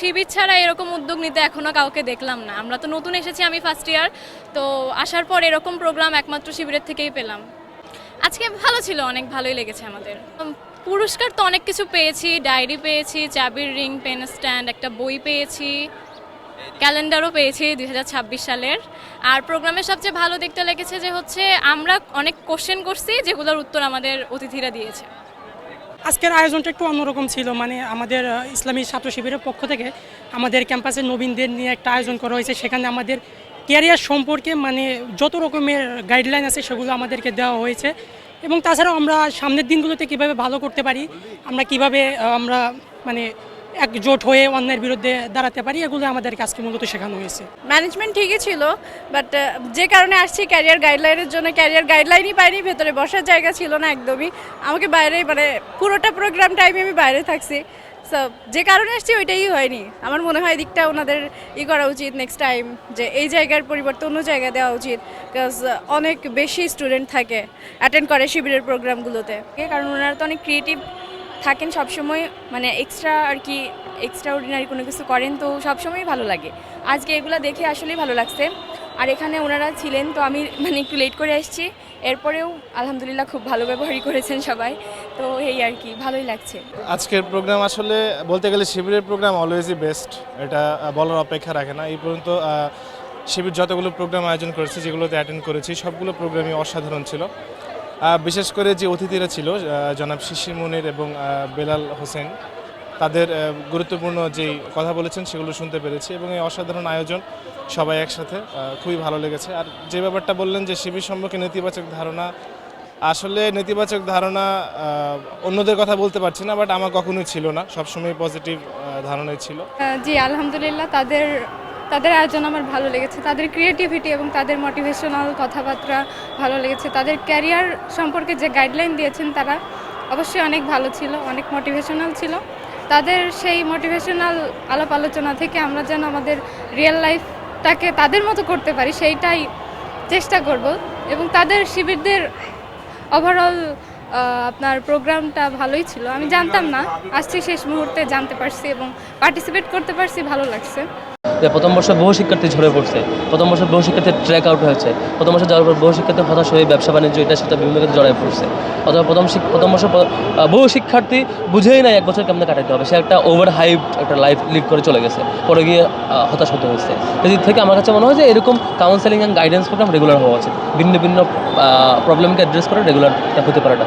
শিবির ছাড়া এরকম উদ্যোগ নিতে এখনও কাউকে দেখলাম না। আমরা তো নতুন এসেছি আমি ফার্স্ট ইয়ার তো আসার পর এরকম প্রোগ্রাম একমাত্র শিবিরের থেকেই পেলাম। আজকে ভালো ছিল, অনেক ভালোই লেগেছে আমাদের। পুরস্কার তো অনেক কিছু পেয়েছি ডায়েরি পেয়েছি, চাবির রিং পেন স্ট্যান্ড একটা বই পেয়েছি। ক্যালেন্ডারও পেয়েছি দুই সালের। আর প্রোগ্রামের সবচেয়ে ভালো দেখতে লেগেছে যে হচ্ছে আমরা অনেক কোশ্চেন করছি যেগুলোর উত্তর আমাদের অতিথিরা দিয়েছে। আজকের আয়োজনটা একটু অন্যরকম ছিল মানে আমাদের ইসলামী ছাত্র শিবিরের পক্ষ থেকে আমাদের ক্যাম্পাসের নবীনদের নিয়ে একটা আয়োজন করা হয়েছে। সেখানে আমাদের ক্যারিয়ার সম্পর্কে মানে যত রকমের গাইডলাইন আছে সেগুলো আমাদেরকে দেওয়া হয়েছে। এবং তাছাড়াও আমরা সামনের দিনগুলোতে কীভাবে ভালো করতে পারি, আমরা কীভাবে আমরা মানে একজোট হয়ে অন্যের বিরুদ্ধে দাঁড়াতে পারি এগুলো আমাদেরকে আজকে মূলত শেখানো হয়েছে। ম্যানেজমেন্ট ঠিকই ছিল বাট যে কারণে আসছি ক্যারিয়ার গাইডলাইনের জন্য ক্যারিয়ার গাইডলাইনই পাইনি ভেতরে বসার জায়গা ছিল না একদমই। আমাকে বাইরে মানে পুরোটা প্রোগ্রাম টাইমে আমি বাইরে থাকছি। সো যে কারণে আসছি ওইটাই হয়নি। আমার মনে হয় দিকটা ওনাদের ই করা উচিত নেক্সট টাইম যে এই জায়গার পরিবর্তে অন্য জায়গায় দেওয়া উচিত বিকজ অনেক বেশি স্টুডেন্ট থাকে অ্যাটেন্ড করে শিবিরের প্রোগ্রামগুলোতে কারণ ওনারা তো অনেক ক্রিয়েটিভ থাকেন সবসময় মানে এক্সট্রা আর কি এক্সট্রা অর্ডিনারি কোনো কিছু করেন তো সবসময়ই ভালো লাগে। আজকে এগুলো দেখে আসলেই ভালো লাগছে। আর এখানে ওনারা ছিলেন তো আমি মানে একটু লেট করে আসছি। এরপরেও আলহামদুলিল্লাহ খুব ভালো ব্যবহারই করেছেন সবাই। তো এই আর কি, ভালোই লাগছে। আজকের প্রোগ্রাম আসলে বলতে গেলে শিবিরের প্রোগ্রাম অলওয়েজই বেস্ট এটা বলার অপেক্ষা রাখে না। এই পর্যন্ত শিবির যতগুলো প্রোগ্রাম আয়োজন করেছে, যেগুলোতে অ্যাটেন্ড করেছি, সবগুলো প্রোগ্রামই অসাধারণ ছিল। বিশেষ করে যে অতিথিরা ছিল জনাব শিশির মুনির এবং বেলাল হোসেন, তাদের গুরুত্বপূর্ণ যেই কথা বলেছেন সেগুলো শুনতে পেরেছি এবং এই অসাধারণ আয়োজন সবাই একসাথে খুবই ভালো লেগেছে। আর যে ব্যাপারটা বললেন যে শিবির সম্পর্কে নেতিবাচক ধারণা, আসলে নেতিবাচক ধারণা অন্যদের কথা বলতে পারছি না, বাট আমার কখনোই ছিল না। সবসময় পজিটিভ ধারণাই ছিল। জি, আলহামদুলিল্লাহ, তাদের তাদের আয়োজন আমার ভালো লেগেছে। তাদের ক্রিয়েটিভিটি এবং তাদের মোটিভেশনাল কথাবার্তা ভালো লেগেছে। তাদের ক্যারিয়ার সম্পর্কে যে গাইডলাইন দিয়েছেন তারা অবশ্যই অনেক ভালো ছিল, অনেক মোটিভেশনাল ছিল। তাদের সেই মোটিভেশনাল আলাপ আলোচনা থেকে আমরা যেন আমাদের রিয়েল লাইফটাকে তাদের মতো করতে পারি, সেইটাই চেষ্টা করব। এবং তাদের শিবিরদের ওভারঅল আপনার প্রোগ্রামটা ভালোই ছিল। আমি জানতাম না, আসছি শেষ মুহূর্তে জানতে পারছি এবং পার্টিসিপেট করতে পারছি, ভালো লাগছে। যে প্রথম বর্ষে বহু শিক্ষার্থী ঝরে পড়ছে, প্রথম বর্ষে বহু শিক্ষার্থী ট্র্যাক আউট হয়েছে, প্রথম বর্ষে যাওয়ার পর বহু শিক্ষার্থী হতাশ হয়ে ব্যবসা বাণিজ্য, এটা সেটা বিভিন্ন ক্ষেত্রে জড়ায় পড়ছে। অথবা প্রথম প্রথম বর্ষে বহু শিক্ষার্থী বুঝেই নাই এক বছর কেমনে কাটাতে হবে, সে একটা ওভার হাইপ একটা লাইফ লিড করে চলে গেছে, পরে গিয়ে হতাশ হতে হয়েছে এদিক থেকে আমার কাছে মনে হয় যে এরকম counselling and guidance programme regular হওয়া উচিত, ভিন্ন ভিন্ন প্রবলেমকে অ্যাড্রেস করে রেগুলার হতে পারে এটা।